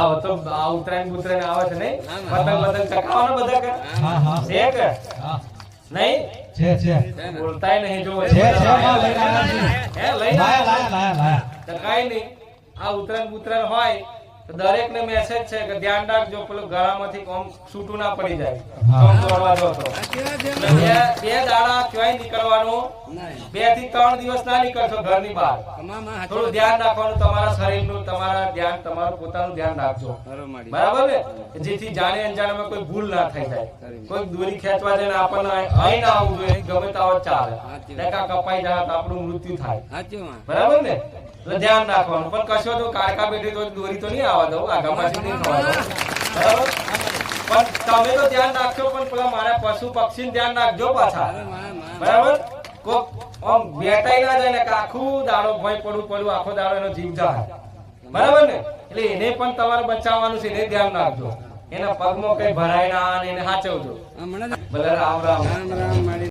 આ ઉત્તરાયણ બુત્તરાયણ આવે છે નહીં? પતંગ પતંગ ચકાવવાનો બધા કે હા હા. છે કે? નહીં? છે છે. છે બોલતાય નહીં જો છે છે માં લઈને હે લઈને લાયા લાયા લાયા લાયા. તો નહીં. આ ઉત્તરાયણ બુત્તરાયણ હોય તો દરેક ને મેસેજ છે કે ધ્યાન રાખજો પેલું ગળામાંથી કોમ છૂટું ના પડી જાય. કોમ દોડવા તો બે બે દાડા ક્યાંય નીકળવાનું? બેથી ત્રણ દિવસ ના નીકળશો ઘરની બહાર. થોડું ધ્યાન રાખવાનું તમારા શરીરનું તમારા ધ્યાન તમારું પોતાનું ધ્યાન રાખજો. બરાબર ને? જેથી જાણે અનજાણમાં કોઈ ભૂલ ના થઈ જાય. કોઈ દોરી ખેંચવા જાય આપણને અહીં ના આવવું જોઈએ ગમે તો ચાલે. કપાઈ જાય તો આપણું મૃત્યુ થાય. બરાબર ને? ધ્યાન રાખવાનું. પણ કશો તો કારકા બેઠી તો દોરી તો નહીં આવવા દઉં નહીં બરાબર? પણ તમે તો ધ્યાન રાખજો પણ પેલા મારા પશુ પક્ષી ધ્યાન રાખજો પાછા. બરાબર? કોક આમ બેટાઈ ના જાય ને આખું દાડો ભય પડું પડું આખો દાડો એનો જીવ જાય. બરાબર ને? એટલે એને પણ તમારે બચાવવાનું છે એને ધ્યાન રાખજો. એના પગમાં કઈ ભરાય ના એને સાચવજો ભલે રામ રામ. રામ